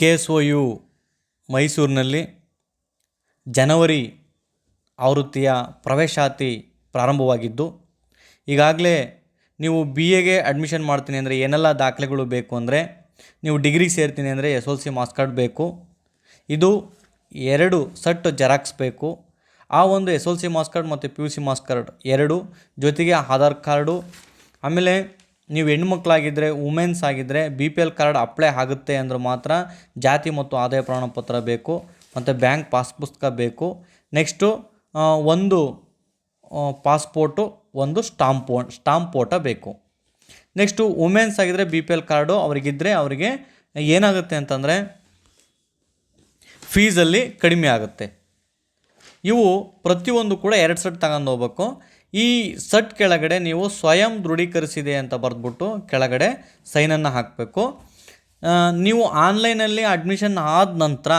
K S O U ಮೈಸೂರಿನಲ್ಲಿ ಜನವರಿ ಆವೃತ್ತಿಯ ಪ್ರವೇಶಾತಿ ಪ್ರಾರಂಭವಾಗಿದ್ದು, ಈಗಾಗಲೇ ನೀವು ಬಿ ಎಗೆ ಅಡ್ಮಿಷನ್ ಮಾಡ್ತೀನಿ ಅಂದರೆ ಏನೆಲ್ಲ ದಾಖಲೆಗಳು ಬೇಕು ಅಂದರೆ ನೀವು ಡಿಗ್ರಿಗೆ ಸೇರ್ತೀನಿ ಅಂದರೆ S L C marks card ಬೇಕು, ಇದು ಎರಡು ಸಟ್ ಜೆರಾಕ್ಸ್ ಬೇಕು, ಆ ಒಂದು S L C marks card ಮತ್ತು P U C marks card ಎರಡು, ಜೊತೆಗೆ ಆಧಾರ್ ಕಾರ್ಡು, ಆಮೇಲೆ ನೀವು ಹೆಣ್ಮಕ್ಳಾಗಿದ್ದರೆ ವುಮೆನ್ಸ್ ಆಗಿದ್ದರೆ B P L card apply ಆಗುತ್ತೆ ಅಂದ್ರೆ ಮಾತ್ರ ಜಾತಿ ಮತ್ತು ಆದಾಯ ಪ್ರಮಾಣಪತ್ರ ಬೇಕು, ಮತ್ತು ಬ್ಯಾಂಕ್ ಪಾಸ್ ಪುಸ್ತಕ ಬೇಕು. ನೆಕ್ಸ್ಟು ಒಂದು ಪಾಸ್ಪೋರ್ಟು ಒಂದು ಸ್ಟಾಂಪ್ ಸ್ಟಾಂಪ್ ಫೋಟೋ ಬೇಕು. ನೆಕ್ಸ್ಟು ವುಮೆನ್ಸ್ ಆಗಿದ್ದರೆ ಬಿ ಪಿ ಎಲ್ ಕಾರ್ಡು ಅವರಿಗಿದ್ದರೆ ಅವರಿಗೆ ಏನಾಗುತ್ತೆ ಅಂತಂದರೆ ಫೀಸಲ್ಲಿ ಕಡಿಮೆ ಆಗುತ್ತೆ. ಇವು ಪ್ರತಿಯೊಂದು ಕೂಡ ಎರಡು ಸೆಟ್ ತಗೊಂಡು ಹೋಗ್ಬೇಕು. ಈ ಸಟ್ ಕೆಳಗಡೆ ನೀವು ಸ್ವಯಂ ದೃಢೀಕರಿಸಿದೆ ಅಂತ ಬರೆದ್ಬಿಟ್ಟು ಕೆಳಗಡೆ ಸೈನನ್ನು ಹಾಕಬೇಕು. ನೀವು ಆನ್ಲೈನಲ್ಲಿ ಅಡ್ಮಿಷನ್ ಆದ ನಂತರ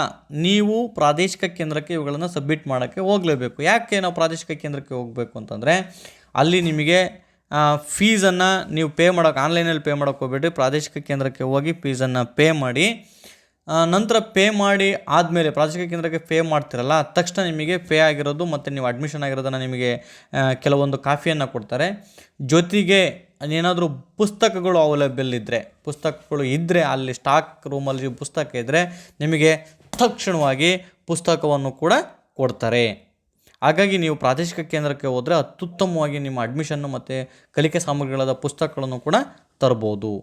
ನೀವು ಪ್ರಾದೇಶಿಕ ಕೇಂದ್ರಕ್ಕೆ ಇವುಗಳನ್ನು ಸಬ್ಮಿಟ್ ಮಾಡೋಕ್ಕೆ ಹೋಗಲೇಬೇಕು. ಯಾಕೆ ನಾವು ಪ್ರಾದೇಶಿಕ ಕೇಂದ್ರಕ್ಕೆ ಹೋಗಬೇಕು ಅಂತಂದರೆ ಅಲ್ಲಿ ನಿಮಗೆ ಫೀಸನ್ನು ನೀವು ಪೇ ಮಾಡೋಕೆ, ಆನ್ಲೈನಲ್ಲಿ ಪೇ ಮಾಡೋಕ್ಕೆ ಹೋಗಬೇಡಿ ಪ್ರಾದೇಶಿಕ ಕೇಂದ್ರಕ್ಕೆ ಹೋಗಿ ಫೀಸನ್ನು ಪೇ ಮಾಡಿ ನಂತರ ಪೇ ಮಾಡಿ ಆದಮೇಲೆ ಪ್ರಾದೇಶಿಕ ಕೇಂದ್ರಕ್ಕೆ ಪೇ ಮಾಡ್ತಿರಲ್ಲ ತಕ್ಷಣ ನಿಮಗೆ ಪೇ ಆಗಿರೋದು ಮತ್ತು ನೀವು ಅಡ್ಮಿಷನ್ ಆಗಿರೋದನ್ನು ನಿಮಗೆ ಕೆಲವೊಂದು ಕಾಫಿಯನ್ನು ಕೊಡ್ತಾರೆ. ಜೊತೆಗೆ ಏನಾದರೂ ಪುಸ್ತಕಗಳು ಅವೈಲೇಬಲ್ ಇದ್ದರೆ ಪುಸ್ತಕಗಳು ಇದ್ದರೆ ಅಲ್ಲಿ ಸ್ಟಾಕ್ ರೂಮಲ್ಲಿ ಪುಸ್ತಕ ಇದ್ದರೆ ನಿಮಗೆ ತಕ್ಷಣವಾಗಿ ಪುಸ್ತಕವನ್ನು ಕೂಡ ಕೊಡ್ತಾರೆ. ಹಾಗಾಗಿ ನೀವು ಪ್ರಾದೇಶಿಕ ಕೇಂದ್ರಕ್ಕೆ ಹೋದರೆ ಅತ್ಯುತ್ತಮವಾಗಿ ನಿಮ್ಮ ಅಡ್ಮಿಷನ್ನು ಮತ್ತು ಕಲಿಕೆ ಸಾಮಗ್ರಿಗಳಾದ ಪುಸ್ತಕಗಳನ್ನು ಕೂಡ ತರ್ಬೋದು.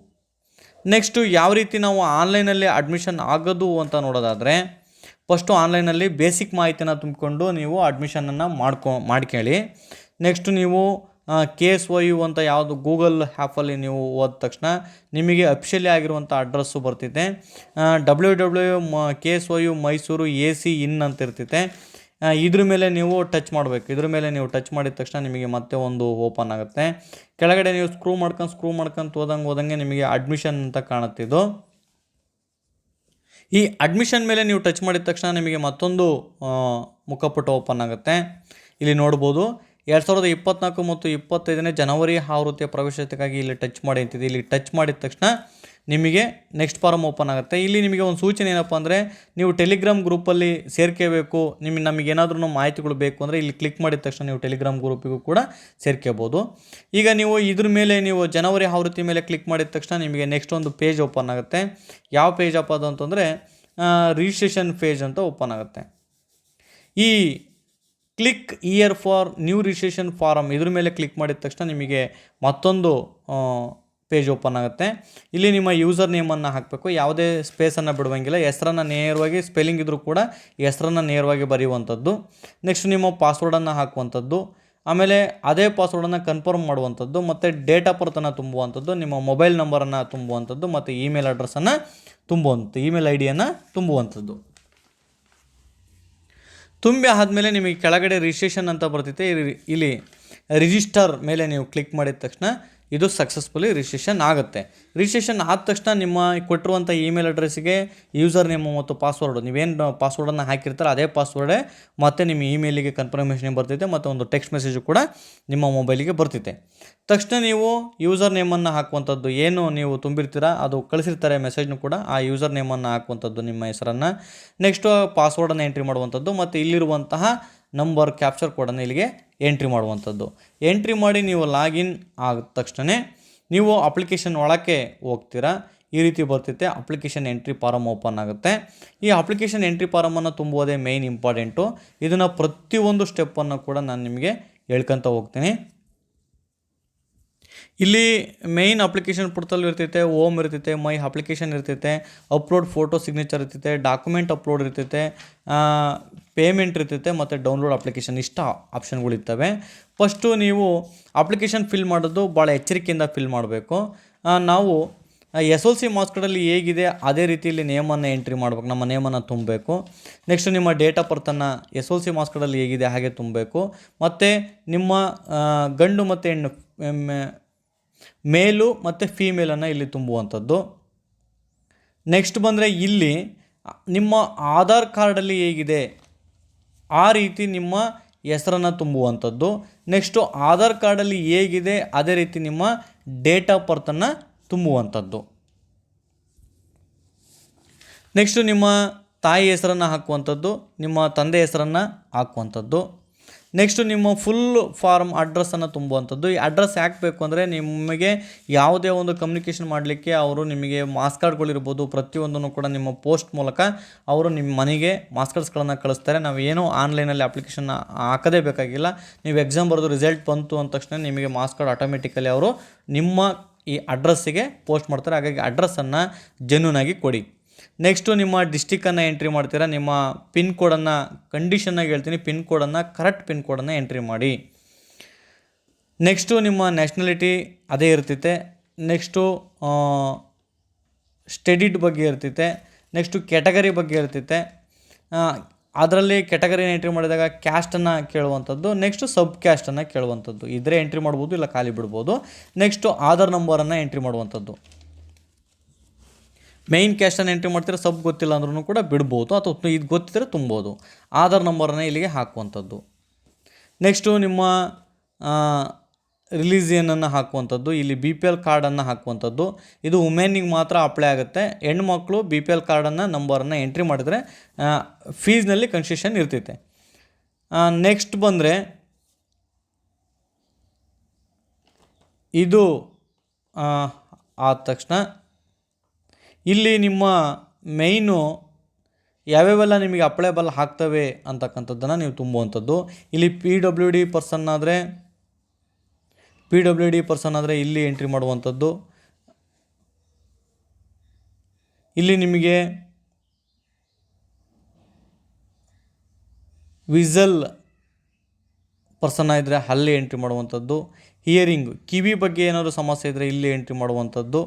ನೆಕ್ಸ್ಟು ಯಾವ ರೀತಿ ನಾವು ಆನ್ಲೈನಲ್ಲಿ ಅಡ್ಮಿಷನ್ ಆಗೋದು ಅಂತ ನೋಡೋದಾದರೆ ಫಸ್ಟು ಆನ್ಲೈನಲ್ಲಿ ಬೇಸಿಕ್ ಮಾಹಿತಿನ ತುಂಬಿಕೊಂಡು ನೀವು ಅಡ್ಮಿಷನನ್ನು ಮಾಡ್ಕೊ ಮಾಡ್ಕೊಳ್ಳಿ ನೆಕ್ಸ್ಟು ನೀವು ಕೆ ಎಸ್ ವೈ ಯು ಅಂತ ಯಾವುದು ಗೂಗಲ್ ಆ್ಯಪಲ್ಲಿ ನೀವು ಹೋದ ತಕ್ಷಣ ನಿಮಗೆ ಅಫಿಷಿಯಲಿ ಆಗಿರುವಂಥ ಅಡ್ರೆಸ್ಸು ಬರ್ತಿದೆ ಡಬ್ಲ್ಯೂ ಡಬ್ಲ್ಯೂ ಮ K S Y U Mysuru A C in ಅಂತ ಇರ್ತಿದೆ ಆ, ಇದ್ರ ಮೇಲೆ ನೀವು ಟಚ್ ಮಾಡಬೇಕು. ಇದ್ರ ಮೇಲೆ ನೀವು ಟಚ್ ಮಾಡಿದ ತಕ್ಷಣ ನಿಮಗೆ ಮತ್ತೆ ಒಂದು ಓಪನ್ ಆಗುತ್ತೆ. ಕೆಳಗಡೆ ನೀವು ಸ್ಕ್ರೂ ಮಾಡ್ಕೊಂಡು ಸ್ಕ್ರೂ ಮಾಡ್ಕೊಂತ ಹೋದಂಗೆ ಹೋದಂಗೆ ನಿಮಗೆ ಅಡ್ಮಿಷನ್ ಅಂತ ಕಾಣುತ್ತೆ ಇದು. ಈ ಅಡ್ಮಿಷನ್ ಮೇಲೆ ನೀವು ಟಚ್ ಮಾಡಿದ ತಕ್ಷಣ ನಿಮಗೆ ಮತ್ತೊಂದು ಮುಖಪುಟ ಓಪನ್ ಆಗುತ್ತೆ. ಇಲ್ಲಿ ನೋಡ್ಬೋದು, ಎರಡು ಸಾವಿರದ ಇಪ್ಪತ್ನಾಲ್ಕು ಮತ್ತು ಇಪ್ಪತ್ತೈದನೇ ಜನವರಿ ಆವೃತ್ತಿಯ ಪ್ರವೇಶಕ್ಕಾಗಿ ಇಲ್ಲಿ ಟಚ್ ಮಾಡಿ ಅಂತಿದೆ. ಇಲ್ಲಿ ಟಚ್ ಮಾಡಿದ ತಕ್ಷಣ ನಿಮಗೆ ನೆಕ್ಸ್ಟ್ ಫಾರಮ್ ಓಪನ್ ಆಗುತ್ತೆ. ಇಲ್ಲಿ ನಿಮಗೆ ಒಂದು ಸೂಚನೆ ಏನಪ್ಪ ಅಂದರೆ, ನೀವು ಟೆಲಿಗ್ರಾಮ್ ಗ್ರೂಪಲ್ಲಿ ಸೇರ್ಕೋಬೇಕು ನಿಮಗೆ ನಮಗೆ ಏನಾದ್ರೂ ಮಾಹಿತಿಗಳು ಬೇಕು ಅಂದರೆ ಇಲ್ಲಿ ಕ್ಲಿಕ್ ಮಾಡಿದ ತಕ್ಷಣ ನೀವು ಟೆಲಿಗ್ರಾಮ್ ಗ್ರೂಪಿಗೂ ಕೂಡ ಸೇರ್ಕೋಬೋದು. ಈಗ ನೀವು ಇದ್ರ ಮೇಲೆ ನೀವು ಜನವರಿ ಆವೃತ್ತಿ ಮೇಲೆ ಕ್ಲಿಕ್ ಮಾಡಿದ ತಕ್ಷಣ ನಿಮಗೆ ನೆಕ್ಸ್ಟ್ ಒಂದು ಪೇಜ್ ಓಪನ್ ಆಗುತ್ತೆ. ಯಾವ ಪೇಜ್ ಅಪ್ಪ ಅದು ಅಂತಂದರೆ ರಿಜಿಸ್ಟ್ರೇಷನ್ ಪೇಜ್ ಅಂತ ಓಪನ್ ಆಗುತ್ತೆ. ಈ click here for new registration form ಇದ್ರ ಮೇಲೆ ಕ್ಲಿಕ್ ಮಾಡಿದ ತಕ್ಷಣ ನಿಮಗೆ ಮತ್ತೊಂದು ಪೇಜ್ ಓಪನ್ ಆಗುತ್ತೆ. ಇಲ್ಲಿ ನಿಮ್ಮ ಯೂಸರ್ ನೇಮನ್ನು ಹಾಕಬೇಕು. ಯಾವುದೇ ಸ್ಪೇಸನ್ನು ಬಿಡುವಂಗಿಲ್ಲ. ಹೆಸರನ್ನು ನೇರವಾಗಿ ಸ್ಪೆಲ್ಲಿಂಗ್ ಇದ್ದರೂ ಕೂಡ ಹೆಸರನ್ನು ನೇರವಾಗಿ ಬರೆಯುವಂಥದ್ದು. ನೆಕ್ಸ್ಟ್ ನಿಮ್ಮ ಪಾಸ್ವರ್ಡನ್ನು ಹಾಕುವಂಥದ್ದು. ಆಮೇಲೆ ಅದೇ ಪಾಸ್ವರ್ಡನ್ನು ಕನ್ಫರ್ಮ್ ಮಾಡುವಂಥದ್ದು. ಮತ್ತು ಡೇಟ್ ಆಫ್ ಬರ್ತನ್ನು ತುಂಬುವಂಥದ್ದು. ನಿಮ್ಮ ಮೊಬೈಲ್ ನಂಬರನ್ನು ತುಂಬುವಂಥದ್ದು. ಮತ್ತು ಇಮೇಲ್ ಅಡ್ರೆಸ್ಸನ್ನು ತುಂಬುವಂಥದ್ದು. ಇಮೇಲ್ ಐ ಡಿಯನ್ನು ತುಂಬುವಂಥದ್ದು. ತುಂಬಿ ಆದಮೇಲೆ ನಿಮಗೆ ಕೆಳಗಡೆ ರಿಜಿಸ್ಟ್ರೇಷನ್ ಅಂತ ಬರ್ತೈತೆ ಇಲ್ಲಿ- ರಿಜಿಸ್ಟರ್ ಮೇಲೆ ನೀವು ಕ್ಲಿಕ್ ಮಾಡಿದ ತಕ್ಷಣ ಇದು ಸಕ್ಸಸ್ಫುಲಿ ರಿಜಿಸ್ಟ್ರೇಷನ್ ಆಗುತ್ತೆ. ರಿಜಿಸ್ಟ್ರೇಷನ್ ಆದ ತಕ್ಷಣ ನಿಮ್ಮ ಕೊಟ್ಟಿರುವಂಥ ಇಮೇಲ್ ಅಡ್ರೆಸ್ಸಿಗೆ ಯೂಸರ್ ನೇಮು ಮತ್ತು ಪಾಸ್ವರ್ಡು ನೀವೇನು ಪಾಸ್ವರ್ಡನ್ನು ಹಾಕಿರ್ತಾರೆ ಅದೇ ಪಾಸ್ವರ್ಡೇ ಮತ್ತು ನಿಮ್ಮ ಇಮೇಲಿಗೆ ಕನ್ಫರ್ಮೇಷನ್ ಬರ್ತೈತೆ ಮತ್ತು ಒಂದು ಟೆಕ್ಸ್ಟ್ ಮೆಸೇಜು ಕೂಡ ನಿಮ್ಮ ಮೊಬೈಲಿಗೆ ಬರ್ತೈತೆ ತಕ್ಷಣ ನೀವು ಯೂಸರ್ ನೇಮನ್ನು ಹಾಕುವಂಥದ್ದು ಏನು ನೀವು ತುಂಬಿರ್ತೀರಾ ಅದು ಕಳಿಸಿರ್ತಾರೆ ಮೆಸೇಜ್ನು ಕೂಡ ಆ ಯೂಸರ್ ನೇಮನ್ನು ಹಾಕುವಂಥದ್ದು ನಿಮ್ಮ ಹೆಸರನ್ನು. ನೆಕ್ಸ್ಟು ಪಾಸ್ವರ್ಡನ್ನು ಎಂಟ್ರಿ ಮಾಡುವಂಥದ್ದು ಮತ್ತು ಇಲ್ಲಿರುವಂತಹ ನಂಬರ್ ಕ್ಯಾಪ್ಚರ್ ಕೋಡನ್ನು ಇಲ್ಲಿಗೆ ಎಂಟ್ರಿ ಮಾಡುವಂಥದ್ದು. ಎಂಟ್ರಿ ಮಾಡಿ ನೀವು ಲಾಗಿನ್ ಆದ ತಕ್ಷಣ ನೀವು ಅಪ್ಲಿಕೇಶನ್ ಒಳಕ್ಕೆ ಹೋಗ್ತೀರಾ. ಈ ರೀತಿ ಬರ್ತೈತೆ ಅಪ್ಲಿಕೇಶನ್ ಎಂಟ್ರಿ ಫಾರಮ್ ಓಪನ್ ಆಗುತ್ತೆ. ಈ ಅಪ್ಲಿಕೇಶನ್ ಎಂಟ್ರಿ ಫಾರಮನ್ನು ತುಂಬುವುದೇ ಮೇಯ್ನ್ ಇಂಪಾರ್ಟೆಂಟು ಇದನ್ನು ಪ್ರತಿಯೊಂದು ಸ್ಟೆಪ್ಪನ್ನು ಕೂಡ ನಾನು ನಿಮಗೆ ಹೇಳ್ಕೊತ ಹೋಗ್ತೀನಿ. ಇಲ್ಲಿ ಮೇಯ್ನ್ ಅಪ್ಲಿಕೇಶನ್ ಪುಟದಲ್ಲಿ ಇರ್ತೈತೆ ಓಮ್ ಇರ್ತೈತೆ ಮೈ ಅಪ್ಲಿಕೇಶನ್ ಇರ್ತೈತೆ ಅಪ್ಲೋಡ್ ಫೋಟೋ ಸಿಗ್ನೇಚರ್ ಇರ್ತೈತೆ ಡಾಕ್ಯುಮೆಂಟ್ ಅಪ್ಲೋಡ್ ಇರ್ತೈತೆ ಪೇಮೆಂಟ್ ಇರ್ತೈತೆ ಮತ್ತು ಡೌನ್ಲೋಡ್ ಅಪ್ಲಿಕೇಶನ್ ಇಷ್ಟ ಆಪ್ಷನ್ಗಳಿರ್ತವೆ ಫಸ್ಟು ನೀವು ಅಪ್ಲಿಕೇಶನ್ ಫಿಲ್ ಮಾಡೋದು ಭಾಳ ಎಚ್ಚರಿಕೆಯಿಂದ ಫಿಲ್ ಮಾಡಬೇಕು. ನಾವು ಎಸ್ ಎಲ್ ಸಿ ಮಾರ್ಕ್ಸ್ ಹೇಗಿದೆ, ಅದೇ ರೀತಿಯಲ್ಲಿ ನೇಮನ್ನು ಎಂಟ್ರಿ ಮಾಡಬೇಕು, ನಮ್ಮ ನೇಮನ್ನು ತುಂಬಬೇಕು. ನೆಕ್ಸ್ಟ್ ನಿಮ್ಮ ಡೇಟ್ ಆಫ್ ಬರ್ತನ್ನು ಎಸ್ ಎಲ್ ಸಿ ಮಾರ್ಕ್ಸ್ ಕಾರ್ಡಲ್ಲಿ ಹೇಗಿದೆ, ಹಾಗೆ ತುಂಬಬೇಕು. ಮತ್ತು ನಿಮ್ಮ ಗಂಡು ಮತ್ತು ಹೆಣ್ಣು ಮೇಲು ಮತ್ತು ಫೀಮೇಲನ್ನು ಇಲ್ಲಿ ತುಂಬುವಂಥದ್ದು. ನೆಕ್ಸ್ಟ್ ಬಂದರೆ ಇಲ್ಲಿ ನಿಮ್ಮ ಆಧಾರ್ ಕಾರ್ಡಲ್ಲಿ ಹೇಗಿದೆ? ಆ ರೀತಿ ನಿಮ್ಮ ಹೆಸರನ್ನು ತುಂಬುವಂಥದ್ದು. ನೆಕ್ಸ್ಟು ಆಧಾರ್ ಕಾರ್ಡಲ್ಲಿ ಹೇಗಿದೆ? ಅದೇ ರೀತಿ ನಿಮ್ಮ ಡೇಟ್ ಆಫ್ ಬರ್ತನ್ನು ತುಂಬುವಂಥದ್ದು. ನೆಕ್ಸ್ಟು ನಿಮ್ಮ ತಾಯಿ ಹೆಸರನ್ನು ಹಾಕುವಂಥದ್ದು, ನಿಮ್ಮ ತಂದೆ ಹೆಸರನ್ನು ಹಾಕುವಂಥದ್ದು. ನೆಕ್ಸ್ಟು ನಿಮ್ಮ ಫುಲ್ ಫಾರ್ಮ್ ಅಡ್ರೆಸ್ಸನ್ನು ತುಂಬುವಂಥದ್ದು. ಈ ಅಡ್ರೆಸ್ ಯಾಕೆ ಬೇಕು ಅಂದರೆ ನಿಮಗೆ ಯಾವುದೇ ಒಂದು ಕಮ್ಯುನಿಕೇಷನ್ ಮಾಡಲಿಕ್ಕೆ ಅವರು ನಿಮಗೆ ಮಾಸ್ ಕಾರ್ಡ್ಗಳಿರ್ಬೋದು ಪ್ರತಿಯೊಂದನ್ನು ಕೂಡ ನಿಮ್ಮ ಪೋಸ್ಟ್ ಮೂಲಕ ಅವರು ನಿಮ್ಮ ಮನೆಗೆ ಮಾಸ್ ಕಾರ್ಡ್ಸ್ಗಳನ್ನು ಕಳಿಸ್ತಾರೆ. ನಾವು ಏನೂ ಆನ್ಲೈನಲ್ಲಿ ಅಪ್ಲಿಕೇಶನ್ ಹಾಕದೇ ಬೇಕಾಗಿಲ್ಲ. ನೀವು ಎಕ್ಸಾಮ್ ಬರೆದು ರಿಸಲ್ಟ್ ಬಂತು ಅಂದ ತಕ್ಷಣ ನಿಮಗೆ ಮಾಸ್ ಕಾರ್ಡ್ ಆಟೋಮೆಟಿಕಲಿ ಅವರು ನಿಮ್ಮ ಈ ಅಡ್ರೆಸ್ಸಿಗೆ ಪೋಸ್ಟ್ ಮಾಡ್ತಾರೆ. ಹಾಗಾಗಿ ಅಡ್ರೆಸ್ಸನ್ನು ಜೆನ್ಯೂನಾಗಿ ಕೊಡಿ. ನೆಕ್ಸ್ಟು ನಿಮ್ಮ ಡಿಸ್ಟಿಕ್ಕನ್ನು ಎಂಟ್ರಿ ಮಾಡ್ತೀರಾ, ನಿಮ್ಮ ಪಿನ್ ಕೋಡನ್ನು ಕಂಡೀಷನ್ನಾಗಿ ಹೇಳ್ತೀನಿ ಪಿನ್ ಕೋಡನ್ನು ಕರೆಕ್ಟ್ ಪಿನ್ ಕೋಡನ್ನು ಎಂಟ್ರಿ ಮಾಡಿ. ನೆಕ್ಸ್ಟು ನಿಮ್ಮ ನ್ಯಾಷನಲಿಟಿ ಅದೇ ಇರ್ತೈತೆ ನೆಕ್ಸ್ಟು ಸ್ಟಡಿಡ್ ಬಗ್ಗೆ ಇರ್ತೈತೆ ನೆಕ್ಸ್ಟು ಕ್ಯಾಟಗರಿ ಬಗ್ಗೆ ಇರ್ತೈತೆ ಅದರಲ್ಲಿ ಕ್ಯಾಟಗರಿನ ಎಂಟ್ರಿ ಮಾಡಿದಾಗ ಕ್ಯಾಸ್ಟನ್ನು ಕೇಳುವಂಥದ್ದು ನೆಕ್ಸ್ಟು ಸಬ್ ಕ್ಯಾಸ್ಟನ್ನು ಕೇಳುವಂಥದ್ದು. ಇದ್ರೆ ಎಂಟ್ರಿ ಮಾಡ್ಬೋದು, ಇಲ್ಲ ಖಾಲಿ ಬಿಡ್ಬೋದು. ನೆಕ್ಸ್ಟು ಆಧಾರ್ ನಂಬರನ್ನು ಎಂಟ್ರಿ ಮಾಡುವಂಥದ್ದು. ಮೈನ್ ಕ್ಯಾಶನ್ನು ಎಂಟ್ರಿ ಮಾಡ್ತೀರಾ ಸಬ್ ಗೊತ್ತಿಲ್ಲ ಅಂದ್ರೂ ಕೂಡ ಬಿಡ್ಬೋದು ಅಥವಾ ಇದು ಗೊತ್ತಿದ್ದರೆ ತುಂಬೋದು. ಆಧಾರ್ ನಂಬರನ್ನು ಇಲ್ಲಿಗೆ ಹಾಕುವಂಥದ್ದು. ನೆಕ್ಸ್ಟು ನಿಮ್ಮ ರಿಲೀಜಿಯನನ್ನು ಹಾಕುವಂಥದ್ದು, ಇಲ್ಲಿ ಬಿ ಪಿ ಎಲ್ ಕಾರ್ಡನ್ನು ಹಾಕುವಂಥದ್ದು. ಇದು ವುಮೆನಿಗೆ ಮಾತ್ರ ಅಪ್ಲೈ ಆಗುತ್ತೆ. ಹೆಣ್ಮಕ್ಳು ಬಿ ಪಿ ಎಲ್ ಕಾರ್ಡನ್ನು ನಂಬರನ್ನು ಎಂಟ್ರಿ ಮಾಡಿದರೆ ಫೀಸ್ನಲ್ಲಿ ಕನ್ಸೆಷನ್ ಇರ್ತೈತೆ. ನೆಕ್ಸ್ಟ್ ಬಂದರೆ, ಇದು ಆದ ತಕ್ಷಣ ಇಲ್ಲಿ ನಿಮ್ಮ ಮೇಯ್ನು ಯಾವ್ಯಾವೆಲ್ಲ ನಿಮಗೆ ಅಪ್ಲೈಬಲ್ ಆಗ್ತವೆ ಅಂತಕ್ಕಂಥದ್ದನ್ನು ನೀವು ತುಂಬುವಂಥದ್ದು. ಇಲ್ಲಿ ಪಿ ಡಬ್ಲ್ಯೂ ಡಿ ಪರ್ಸನ್ ಆದರೆ ಪಿ ಡಬ್ಲ್ಯೂ ಡಿ ಪರ್ಸನ್ ಆದರೆ ಇಲ್ಲಿ ಎಂಟ್ರಿ ಮಾಡುವಂಥದ್ದು. ಇಲ್ಲಿ ನಿಮಗೆ ವಿಸಲ್ ಪರ್ಸನ್ ಇದ್ದರೆ ಅಲ್ಲಿ ಎಂಟ್ರಿ ಮಾಡುವಂಥದ್ದು. ಹಿಯರಿಂಗ್ ಕಿವಿ ಬಗ್ಗೆ ಏನಾದರೂ ಸಮಸ್ಯೆ ಇದ್ದರೆ ಇಲ್ಲಿ ಎಂಟ್ರಿ ಮಾಡುವಂಥದ್ದು.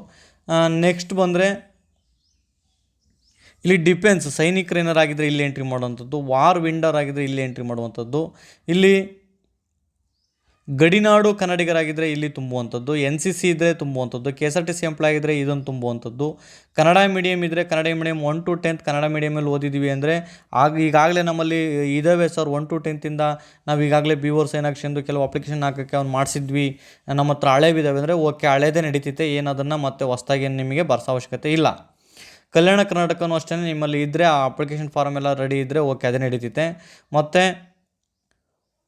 ನೆಕ್ಸ್ಟ್ ಬಂದರೆ ಇಲ್ಲಿ ಡಿಫೆನ್ಸ್ ಸೈನಿಕರು ಏನಾರಾಗಿದ್ದರೆ ಇಲ್ಲಿ ಎಂಟ್ರಿ ಮಾಡುವಂಥದ್ದು ವಾರ್ ವಿಂಡರ್ ಆಗಿದ್ದರೆ ಇಲ್ಲಿ ಎಂಟ್ರಿ ಮಾಡುವಂಥದ್ದು, ಇಲ್ಲಿ ಗಡಿನಾಡು ಕನ್ನಡಿಗರಾಗಿದ್ದರೆ ಇಲ್ಲಿ ತುಂಬುವಂಥದ್ದು ಎನ್ ಸಿ ಸಿ ಇದ್ದರೆ ತುಂಬುವಂಥದ್ದು K S R T C employee ಆಗಿದ್ದರೆ ಇದನ್ನು ತುಂಬುವಂಥದ್ದು, ಕನ್ನಡ ಮೀಡಿಯಮ್ ಇದ್ದರೆ Kannada medium one to tenth Kannada ಮೀಡಿಯಮಲ್ಲಿ ಓದಿದ್ದೀವಿ ಅಂದರೆ ಆಗ, ಈಗಾಗಲೇ ನಮ್ಮಲ್ಲಿ ಇದ್ದಾವೆ ಸರ್ ಒನ್ ಟು ಟೆಂತಿಂದ ನಾವು ಈಗಾಗಲೇ ಬಿ ಓರ್ ಸೈನಾಕ್ಷಿ ಎಂದು ಕೆಲವು ಅಪ್ಲಿಕೇಶನ್ ಹಾಕೋಕ್ಕೆ ಅವ್ನು ಮಾಡಿಸಿದ್ವಿ. ನಮ್ಮ ಹತ್ರ ಹಳೇವಿದ್ದಾವೆ ಅಂದರೆ ಓಕೆ, ಹಳೇದೇ ನಡೀತೈತೆ ಏನದನ್ನು ಮತ್ತೆ ಹೊಸ್ದಾಗಿ ನಿಮಗೆ ಬರ್ಸೋ ಅವಶ್ಯಕತೆ ಇಲ್ಲ. ಕಲ್ಯಾಣ ಕರ್ನಾಟಕನೂ ಅಷ್ಟೇ ನಿಮ್ಮಲ್ಲಿ ಇದ್ದರೆ ಆ ಅಪ್ಲಿಕೇಶನ್ ಫಾರ್ಮ್ ಎಲ್ಲ ರೆಡಿ ಇದ್ದರೆ ಓಕೆ ಅದೇ ನಡೀತೈತೆ ಮತ್ತು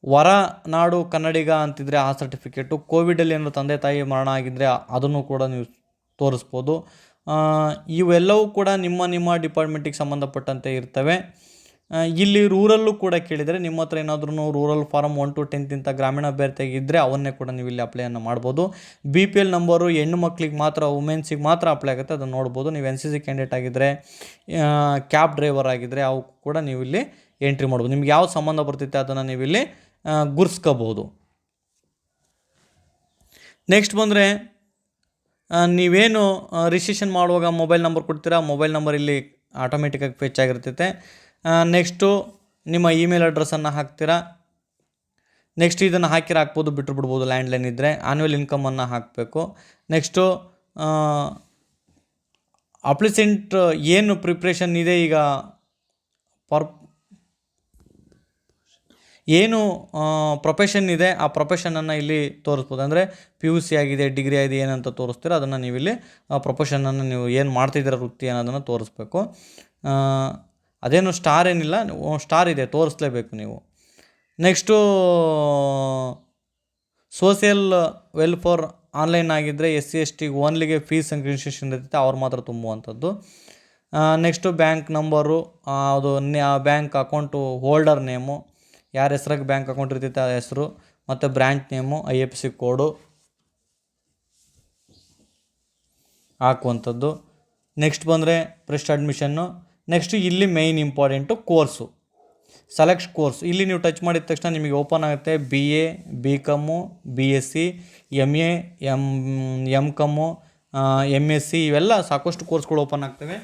ವರ ನಾಡು ಕನ್ನಡಿಗ ಅಂತಿದ್ರೆ ಆ ಸರ್ಟಿಫಿಕೇಟು ಕೋವಿಡಲ್ಲಿ ಏನಾದ್ರು ತಂದೆ ತಾಯಿ ಮರಣ ಆಗಿದ್ದರೆ ಅದನ್ನು ಕೂಡ ನೀವು ತೋರಿಸ್ಬೋದು. ಇವೆಲ್ಲವೂ ಕೂಡ ನಿಮ್ಮ ನಿಮ್ಮ ಡಿಪಾರ್ಟ್ಮೆಂಟಿಗೆ ಸಂಬಂಧಪಟ್ಟಂತೆ ಇರ್ತವೆ. ಇಲ್ಲಿ ರೂರಲ್ಲೂ ಕೂಡ ಕೇಳಿದರೆ ನಿಮ್ಮ ಹತ್ರ ಏನಾದ್ರೂ ರೂರಲ್ ಫಾರಮ್ ಒನ್ ಟು ಟೆಂತಿಂತ ಗ್ರಾಮೀಣ ಅಭ್ಯರ್ಥಿಯಾಗಿದ್ದರೆ ಅವನ್ನೇ ಕೂಡ ನೀವು ಇಲ್ಲಿ ಅಪ್ಲೈಯನ್ನು ಮಾಡ್ಬೋದು. ಬಿ ಪಿ ಎಲ್ ನಂಬರು ಹೆಣ್ಣು ಮಕ್ಕಳಿಗೆ ಮಾತ್ರ ವುಮೆನ್ಸಿಗೆ ಮಾತ್ರ ಅಪ್ಲೈ ಆಗುತ್ತೆ. ಅದನ್ನು ನೋಡ್ಬೋದು. ನೀವು ಎನ್ ಸಿ ಸಿ ಕ್ಯಾಂಡಿಡೇಟ್ ಆಗಿದ್ದರೆ ಕ್ಯಾಬ್ ಡ್ರೈವರ್ ಆಗಿದ್ದರೆ ಅವು ಕೂಡ ನೀವು ಇಲ್ಲಿ ಎಂಟ್ರಿ ಮಾಡ್ಬೋದು. ನಿಮ್ಗೆ ಯಾವ ಸಂಬಂಧ ಬರ್ತೈತೆ ಅದನ್ನು ನೀವು ಇಲ್ಲಿ ಗುರ್ಸ್ಕೋಬೋದು. ನೆಕ್ಸ್ಟ್ ಬಂದರೆ ನೀವೇನು ರಿಜಿಸ್ಟ್ರೇಷನ್ ಮಾಡುವಾಗ ಮೊಬೈಲ್ ನಂಬರ್ ಕೊಡ್ತೀರಾ? ಮೊಬೈಲ್ ನಂಬರ್ ಇಲ್ಲಿ ಆಟೋಮೆಟಿಕ್ಕಾಗಿ ಫೆಚ್ ಆಗಿರ್ತೈತೆ. ನೆಕ್ಸ್ಟು ನಿಮ್ಮ ಇಮೇಲ್ ಅಡ್ರೆಸ್ಸನ್ನು ಹಾಕ್ತೀರಾ? ನೆಕ್ಸ್ಟ್ ಇದನ್ನು ಹಾಕಿರ ಹಾಕ್ಬೋದು ಬಿಟ್ಟರು ಬಿಡ್ಬೋದು ಲ್ಯಾಂಡ್ಲೈನ್ ಇದ್ದರೆ ಆನ್ಯುವಲ್ ಇನ್ಕಮನ್ನು ಹಾಕಬೇಕು. ನೆಕ್ಸ್ಟು ಅಪ್ಲಿಸೆಂಟ್ ಏನು ಪ್ರಿಪ್ರೇಷನ್ ಇದೆ ಈಗ? ಪರ್, ಏನು ಪ್ರೊಫೆಷನ್ ಇದೆ, ಆ ಪ್ರೊಫೆಷನನ್ನು ಇಲ್ಲಿ ತೋರಿಸ್ಬೋದು. ಅಂದರೆ ಪಿ ಯು ಸಿ ಆಗಿದೆ ಡಿಗ್ರಿ ಆಗಿದೆ, ಏನಂತ ತೋರಿಸ್ತೀರೋ, ಅದನ್ನು ನೀವು ಇಲ್ಲಿ ಪ್ರೊಫೆಷನನ್ನು ನೀವು ಏನು ಮಾಡ್ತಿದ್ದೀರ ವೃತ್ತಿ ಅನ್ನೋದನ್ನು ತೋರಿಸ್ಬೇಕು. ಅದೇನು ಸ್ಟಾರ್ ಏನಿಲ್ಲ ಸ್ಟಾರ್ ಇದೆ, ತೋರಿಸ್ಲೇಬೇಕು ನೀವು. ನೆಕ್ಸ್ಟು ಸೋಷಿಯಲ್ ವೆಲ್ಫೇರ್ ಆನ್ಲೈನ್ ಆಗಿದ್ದರೆ ಎಸ್ ಸಿ, ಎಸ್ ಟಿಗೆ ಓನ್ಲಿಗೆ ಫೀಸ್ ರಿಜಿಸ್ಟ್ರೇಷನ್ ಇರ್ತೈತೆ, ಅವ್ರು ಮಾತ್ರ ತುಂಬುವಂಥದ್ದು. ನೆಕ್ಸ್ಟು ಬ್ಯಾಂಕ್ ನಂಬರು ಅದು ಬ್ಯಾಂಕ್ ಅಕೌಂಟು ಹೋಲ್ಡರ್ ನೇಮು ಯಾರ ಹೆಸ್ರಾಗ ಬ್ಯಾಂಕ್ ಅಕೌಂಟ್ ಇರ್ತೈತೆ ಆ ಹೆಸರು, ಮತ್ತು branch name I F C code ಹಾಕುವಂಥದ್ದು. ನೆಕ್ಸ್ಟ್ ಬಂದರೆ ಪ್ರೆಸ್ಟ್ ಅಡ್ಮಿಷನ್ನು ನೆಕ್ಸ್ಟ್ ಇಲ್ಲಿ main important course select course ಇಲ್ಲಿ ನೀವು ಟಚ್ ಮಾಡಿದ ತಕ್ಷಣ ನಿಮಗೆ ಓಪನ್ ಆಗುತ್ತೆ B A B com B S C M A M M com M S C ಇವೆಲ್ಲ ಸಾಕಷ್ಟು ಕೋರ್ಸ್ಗಳು ಓಪನ್ ಆಗ್ತವೆ.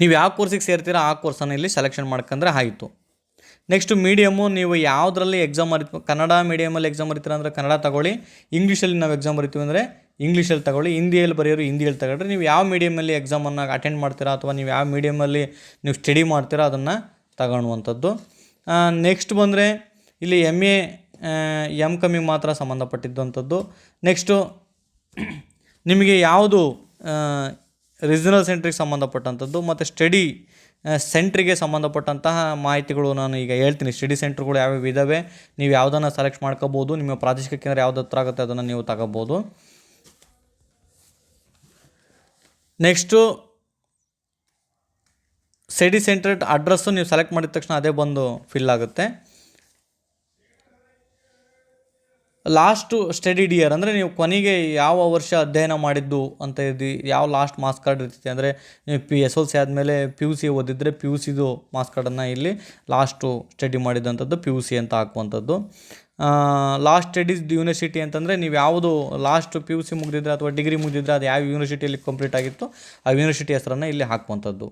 ನೀವು ಯಾವ ಕೋರ್ಸಿಗೆ ಸೇರ್ತೀರಾ ಆ ಕೋರ್ಸನ್ನು ಇಲ್ಲಿ ಸೆಲೆಕ್ಷನ್ ಮಾಡ್ಕೊಂಡ್ರೆ ಆಯಿತು. ನೆಕ್ಸ್ಟ್ ಮೀಡಿಯಮು ನೀವು ಯಾವುದರಲ್ಲಿ ಎಕ್ಸಾಮ್ ಬರೀತೀವಿ ಕನ್ನಡ ಮೀಡಿಯಮಲ್ಲಿ ಎಕ್ಸಾಮ್ ಬರಿತೀರ ಅಂದರೆ ಕನ್ನಡ ತಗೊಳ್ಳಿ ಇಂಗ್ಲೀಷಲ್ಲಿ ನಾವು ಎಕ್ಸಾಮ್ ಬರಿತೀವಿ ಅಂದರೆ ಇಂಗ್ಲೀಷಲ್ಲಿ ತಗೊಳ್ಳಿ ಹಿಂದಿಯಲ್ಲಿ ಬರೆಯೋರು ಹಿಂದಿಯಲ್ಲಿ ತಗೊಳ್ರಿ. ನೀವು ಯಾವ ಮೀಡಿಯಮಲ್ಲಿ ಎಕ್ಸಾಮನ್ನು ಅಟೆಂಡ್ ಮಾಡ್ತೀರಾ ಅಥವಾ ನೀವು ಯಾವ ಮೀಡಿಯಮಲ್ಲಿ ನೀವು ಸ್ಟಡಿ ಮಾಡ್ತೀರಾ ಅದನ್ನು ತಗೊಳ್ಳುವಂಥದ್ದು. ನೆಕ್ಸ್ಟ್ ಬಂದರೆ ಇಲ್ಲಿ ಎಂ ಎ ಎಂ ಕಮ್ಮಿಗೆ ಮಾತ್ರ ಸಂಬಂಧಪಟ್ಟಿದ್ದಂಥದ್ದು. ನೆಕ್ಸ್ಟು ನಿಮಗೆ ಯಾವುದು ರೀಜನಲ್ ಸೆಂಟ್ರಿಗೆ ಸಂಬಂಧಪಟ್ಟಂಥದ್ದು ಮತ್ತು ಸ್ಟಡಿ ಸೆಂಟ್ರಿಗೆ ಸಂಬಂಧಪಟ್ಟಂತಹ ಮಾಹಿತಿಗಳು ನಾನು ಈಗ ಹೇಳ್ತೀನಿ. ಸ್ಟಡಿ ಸೆಂಟ್ರ್ಗಳು ಯಾವ್ಯಾವ ಇದಾವೆ, ನೀವು ಯಾವುದನ್ನು ಸೆಲೆಕ್ಟ್ ಮಾಡ್ಕೋಬೋದು, ನಿಮ್ಮ ಪ್ರಾದೇಶಿಕ ಕೇಂದ್ರ ಯಾವ್ದು ಹತ್ರ ಆಗುತ್ತೆ ಅದನ್ನು ನೀವು ತಗೋಬೋದು. ನೆಕ್ಸ್ಟು ಸ್ಟಡಿ ಸೆಂಟರ್ ಅಡ್ರೆಸ್ಸು ನೀವು ಸೆಲೆಕ್ಟ್ ಮಾಡಿದ ತಕ್ಷಣ ಅದೇ ಬಂದು ಫಿಲ್ ಆಗುತ್ತೆ. ಲಾಸ್ಟು ಸ್ಟಡಿ ಇಯರ್ ಅಂದರೆ ನೀವು ಕೊನೆಗೆ ಯಾವ ವರ್ಷ ಅಧ್ಯಯನ ಮಾಡಿದ್ದು ಅಂತ ಇದ್ದು, ಯಾವ ಲಾಸ್ಟ್ ಮಾರ್ಕ್ಸ್ ಕಾರ್ಡ್ ಇರ್ತೈತೆ ಅಂದರೆ ನೀವು ಪಿ ಎಸ್ ಎಲ್ ಸಿ ಆದಮೇಲೆ ಪಿ ಯು ಸಿ ಓದಿದರೆ ಪಿ ಯು ಸಿದು ಮಾರ್ಕ್ಸ್ ಕಾರ್ಡನ್ನು ಇಲ್ಲಿ ಲಾಸ್ಟು ಸ್ಟಡಿ ಮಾಡಿದಂಥದ್ದು ಪಿ ಯು ಸಿ ಅಂತ ಹಾಕುವಂಥದ್ದು ಲಾಸ್ಟ್ ಸ್ಟಡೀಸ್ ಯೂನಿವರ್ಸಿಟಿ ಅಂತಂದರೆ ನೀವು ಯಾವುದು ಲಾಸ್ಟ್ ಪಿ ಯು ಸಿ ಮುಗಿದಿದ್ರೆ ಅಥವಾ ಡಿಗ್ರಿ ಮುಗಿದಿದ್ರೆ ಅದು ಯಾವ ಯೂನಿವರ್ಸಿಟಿಯಲ್ಲಿ ಕಂಪ್ಲೀಟ್ ಆಗಿತ್ತು ಆ ಯೂನಿವರ್ಸಿಟಿ ಹೆಸರನ್ನು ಇಲ್ಲಿ ಹಾಕುವಂಥದ್ದು.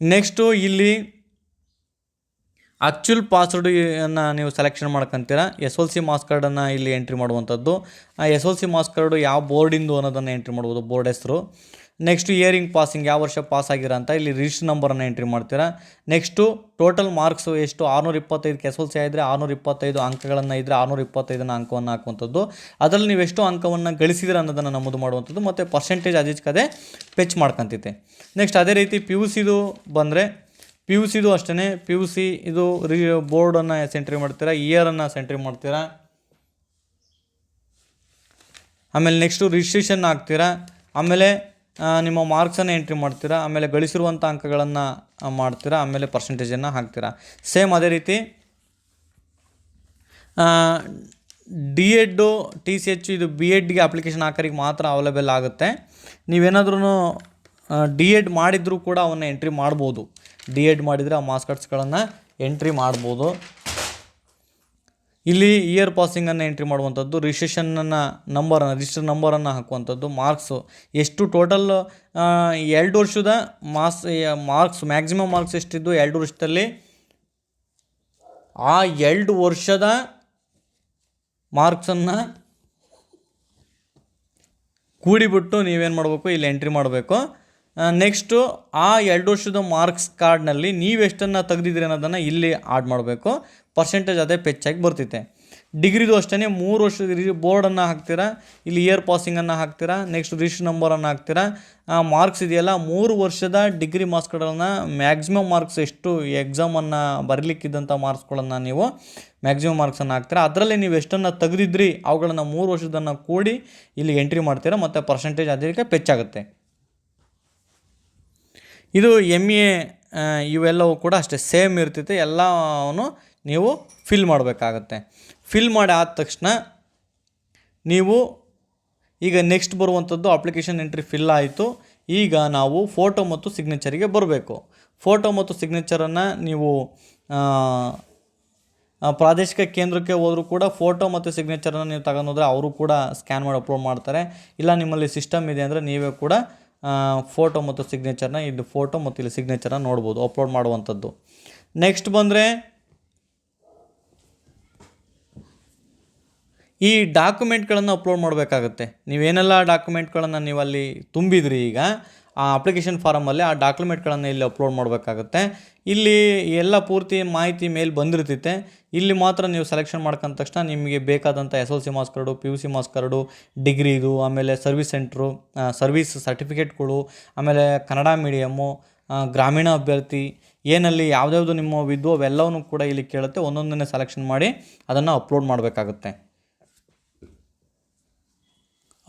ನೆಕ್ಸ್ಟು ಇಲ್ಲಿ ಆ್ಯಕ್ಚುಯಲ್ ಪಾಸ್ವರ್ಡ್ ಅನ್ನು ನೀವು ಸೆಲೆಕ್ಷನ್ ಮಾಡ್ಕೊಂತೀರ ಎಸ್ ಎಲ್ ಸಿ ಮಾಸ್ ಕಾರ್ಡನ್ನು ಇಲ್ಲಿ ಎಂಟ್ರಿ ಮಾಡುವಂಥದ್ದು. ಆ S L C marks card ಯಾವ ಬೋರ್ಡಿಂದು ಅನ್ನೋದನ್ನು ಎಂಟ್ರಿ ಮಾಡ್ಬೋದು ಬೋರ್ಡ್ ಹೆಸರು. ನೆಕ್ಸ್ಟ್ ಇಯರಿಂಗ್ ಪಾಸಿಂಗ್ ಯಾವ ವರ್ಷ ಪಾಸ್ ಆಗಿರ ಅಂತ ಇಲ್ಲಿ ರಿಜಿಸ್ಟರ್ ನಂಬರನ್ನು ಎಂಟ್ರಿ ಮಾಡ್ತೀರಾ. ನೆಕ್ಸ್ಟು ಟೋಟಲ್ ಮಾರ್ಕ್ಸು ಎಷ್ಟು? ಆರುನೂರ ಇಪ್ಪತ್ತೈದು ಎಸ್ ಎಲ್ ಸಿ ಆಗಿದ್ರೆ ಆರುನೂರ ಇಪ್ಪತ್ತೈದು ಅಂಕಗಳನ್ನು ಇದ್ದರೆ ಆರುನೂರ ಇಪ್ಪತ್ತೈದನ ಅಂಕವನ್ನು ಹಾಕುವಂಥದ್ದು. ಅದರಲ್ಲಿ ನೀವು ಎಷ್ಟು ಅಂಕವನ್ನು ಗಳಿಸಿದ್ರೆ ಅನ್ನೋದನ್ನು ನಮೂದು ಮಾಡುವಂಥದ್ದು ಮತ್ತು ಪರ್ಸೆಂಟೇಜ್ ಅದಿಚ್ಕದೆ ಪೆಚ್ ಮಾಡ್ಕೊಂತೈತೆ ನೆಕ್ಸ್ಟ್ ಅದೇ ರೀತಿ ಪಿ ಯು ಸಿದು ಬಂದರೆ ಪಿ ಯು ಸಿದು ಅಷ್ಟೇ ಪಿ ಯು ಸಿ ಇದು ರಿ ಬೋರ್ಡನ್ನು ಸೆಂಟ್ರಿ ಮಾಡ್ತೀರಾ ಇಯರನ್ನು ಸೆಂಟ್ರಿ ಮಾಡ್ತೀರಾ. ಆಮೇಲೆ ನೆಕ್ಸ್ಟು ರಿಜಿಸ್ಟ್ರೇಷನ್ ಹಾಕ್ತೀರಾ. ಆಮೇಲೆ ನಿಮ್ಮ ಮಾರ್ಕ್ಸನ್ನು ಎಂಟ್ರಿ ಮಾಡ್ತೀರಾ, ಆಮೇಲೆ ಗಳಿಸಿರುವಂಥ ಅಂಕಗಳನ್ನು ಮಾಡ್ತೀರಾ, ಆಮೇಲೆ ಪರ್ಸೆಂಟೇಜನ್ನು ಹಾಕ್ತೀರಾ? ಸೇಮ್ ಅದೇ ರೀತಿ D Ed T C H ಇದು ಬಿ ಎಡ್ಗೆ ಅಪ್ಲಿಕೇಶನ್ ಹಾಕೋರಿಗೆ ಮಾತ್ರ ಅವೈಲೇಬಲ್ ಆಗುತ್ತೆ. ನೀವೇನಾದ್ರೂ ಡಿ ಎಡ್ ಮಾಡಿದರೂ ಕೂಡ ಅವನ್ನ ಎಂಟ್ರಿ ಮಾಡ್ಬೋದು. ಡಿ ಎಡ್ ಮಾಡಿದರೆ ಆ ಮಾರ್ಕ್ಸ್ ಕಾರ್ಡ್ಸ್ಗಳನ್ನು ಎಂಟ್ರಿ ಮಾಡ್ಬೋದು. ಇಲ್ಲಿ ಇಯರ್ ಪಾಸಿಂಗನ್ನು ಎಂಟ್ರಿ ಮಾಡುವಂಥದ್ದು ರಿಜಿಸ್ಟ್ರೇಷನನ್ನು ನಂಬರನ್ನು ರಿಜಿಸ್ಟರ್ ನಂಬರನ್ನು ಹಾಕುವಂಥದ್ದು ಮಾರ್ಕ್ಸು ಎಷ್ಟು ಟೋಟಲ್ ಎರಡು ವರ್ಷದ ಮಾರ್ಕ್ಸ್ ಮಾರ್ಕ್ಸ್ ಮ್ಯಾಕ್ಸಿಮಮ್ ಮಾರ್ಕ್ಸ್ ಎಷ್ಟಿದ್ದು ಎರಡು ವರ್ಷದಲ್ಲಿ? ಆ ಎರಡು ವರ್ಷದ ಮಾರ್ಕ್ಸನ್ನು ಕೂಡಿಬಿಟ್ಟು ನೀವೇನು ಮಾಡಬೇಕು? ಇಲ್ಲಿ ಎಂಟ್ರಿ ಮಾಡಬೇಕು. ನೆಕ್ಸ್ಟು ಆ ಎರಡು ವರ್ಷದ ಮಾರ್ಕ್ಸ್ ಕಾರ್ಡ್ನಲ್ಲಿ ನೀವು ಎಷ್ಟನ್ನು ತೆಗ್ದಿದ್ದೀರಿ ಅನ್ನೋದನ್ನು ಇಲ್ಲಿ ಆಡ್ ಮಾಡಬೇಕು. ಪರ್ಸೆಂಟೇಜ್ ಅದೇ ಪೆಚ್ಚಾಗಿ ಬರ್ತೈತೆ ಡಿಗ್ರಿದು ಅಷ್ಟೇ ಮೂರು ವರ್ಷದ ರಿ ಬೋರ್ಡನ್ನು ಹಾಕ್ತೀರಾ? ಇಲ್ಲಿ ಇಯರ್ ಪಾಸಿಂಗನ್ನು ಹಾಕ್ತೀರಾ? ನೆಕ್ಸ್ಟ್ ರಿಜಿಸ್ಟರ್ ನಂಬರನ್ನು ಹಾಕ್ತೀರಾ? ಮಾರ್ಕ್ಸ್ ಇದೆಯಲ್ಲ, ಮೂರು ವರ್ಷದ ಡಿಗ್ರಿ ಮಾರ್ಕ್ಸ್ಗಳನ್ನು ಮ್ಯಾಕ್ಸಿಮಮ್ ಮಾರ್ಕ್ಸ್ ಎಷ್ಟು ಎಕ್ಸಾಮನ್ನು ಬರಲಿಕ್ಕಿದ್ದಂಥ ಮಾರ್ಕ್ಸ್ಗಳನ್ನು ನೀವು ಮ್ಯಾಕ್ಸಿಮಮ್ ಮಾರ್ಕ್ಸನ್ನು ಹಾಕ್ತೀರಾ? ಅದರಲ್ಲಿ ನೀವು ಎಷ್ಟನ್ನು ತೆಗೆದಿದ್ರಿ, ಅವುಗಳನ್ನು ಮೂರು ವರ್ಷದನ್ನು ಕೂಡಿ ಇಲ್ಲಿ ಎಂಟ್ರಿ ಮಾಡ್ತೀರಾ? ಮತ್ತು ಪರ್ಸೆಂಟೇಜ್ ಅದಕ್ಕೆ ಪೆಚ್ಚಾಗುತ್ತೆ ಇದು ಎಂ ಎ ಇವೆಲ್ಲವೂ ಕೂಡ ಅಷ್ಟೇ ಸೇಮ್ ಇರ್ತೈತೆ ಎಲ್ಲವನ್ನು ನೀವು ಫಿಲ್ ಮಾಡಬೇಕಾಗತ್ತೆ. ಫಿಲ್ ಮಾಡಿ ಆದ ತಕ್ಷಣ ನೀವು ಈಗ ನೆಕ್ಸ್ಟ್ ಬರುವಂಥದ್ದು ಅಪ್ಲಿಕೇಶನ್ ಎಂಟ್ರಿ ಫಿಲ್ ಆಯಿತು, ಈಗ ನಾವು ಫೋಟೋ ಮತ್ತು ಸಿಗ್ನೇಚರಿಗೆ ಬರಬೇಕು. ಫೋಟೋ ಮತ್ತು ಸಿಗ್ನೇಚರನ್ನು ನೀವು ಪ್ರಾದೇಶಿಕ ಕೇಂದ್ರಕ್ಕೆ ಹೋದರೂ ಕೂಡ ಫೋಟೋ ಮತ್ತು ಸಿಗ್ನೇಚರನ್ನು ನೀವು ತಗೊಂಡೋದ್ರೆ ಅವರು ಕೂಡ ಸ್ಕ್ಯಾನ್ ಮಾಡಿ ಅಪ್ಲೋಡ್ ಮಾಡ್ತಾರೆ. ಇಲ್ಲ ನಿಮ್ಮಲ್ಲಿ ಸಿಸ್ಟಮ್ ಇದೆ ಅಂದರೆ ನೀವೇ ಕೂಡ ಫೋಟೋ ಮತ್ತು ಸಿಗ್ನೇಚರ್ನ ಇಲ್ಲಿ ಫೋಟೋ ಮತ್ತು ಇಲ್ಲಿ ಸಿಗ್ನೇಚರ್ನ ನೋಡ್ಬೋದು ಅಪ್ಲೋಡ್ ಮಾಡುವಂಥದ್ದು. ನೆಕ್ಸ್ಟ್ ಬಂದರೆ, ಈ ಡಾಕ್ಯುಮೆಂಟ್ಗಳನ್ನು ಅಪ್ಲೋಡ್ ಮಾಡಬೇಕಾಗುತ್ತೆ. ನೀವೇನೆಲ್ಲ ಡಾಕ್ಯುಮೆಂಟ್ಗಳನ್ನು ನೀವು ಅಲ್ಲಿ ತುಂಬಿದ್ರಿ ಈಗ ಆ ಅಪ್ಲಿಕೇಶನ್ ಫಾರಮಲ್ಲಿ ಆ ಡಾಕ್ಯುಮೆಂಟ್ಗಳನ್ನು ಇಲ್ಲಿ ಅಪ್ಲೋಡ್ ಮಾಡಬೇಕಾಗುತ್ತೆ. ಇಲ್ಲಿ ಎಲ್ಲ ಪೂರ್ತಿ ಮಾಹಿತಿ ಮೇಲೆ ಬಂದಿರ್ತೈತೆ ಇಲ್ಲಿ ಮಾತ್ರ ನೀವು ಸೆಲೆಕ್ಷನ್ ಮಾಡ್ಕೊಂಡ ತಕ್ಷಣ ನಿಮಗೆ ಬೇಕಾದಂಥ S L C marks card P U C marks card ಡಿಗ್ರಿದು ಆಮೇಲೆ ಸರ್ವಿಸ್ ಸೆಂಟ್ರು ಸರ್ವಿಸ್ ಸರ್ಟಿಫಿಕೇಟ್ಗಳು ಆಮೇಲೆ ಕನ್ನಡ ಮೀಡಿಯಮ್ಮು ಗ್ರಾಮೀಣ ಅಭ್ಯರ್ಥಿ, ಏನಲ್ಲಿ ಯಾವುದ್ಯಾವುದು ನಿಮ್ಮ ವಿದ್ವು ಅವೆಲ್ಲವನ್ನೂ ಕೂಡ ಇಲ್ಲಿ ಕೇಳುತ್ತೆ. ಒಂದೊಂದನ್ನೇ ಸೆಲೆಕ್ಷನ್ ಮಾಡಿ ಅದನ್ನು ಅಪ್ಲೋಡ್ ಮಾಡಬೇಕಾಗುತ್ತೆ.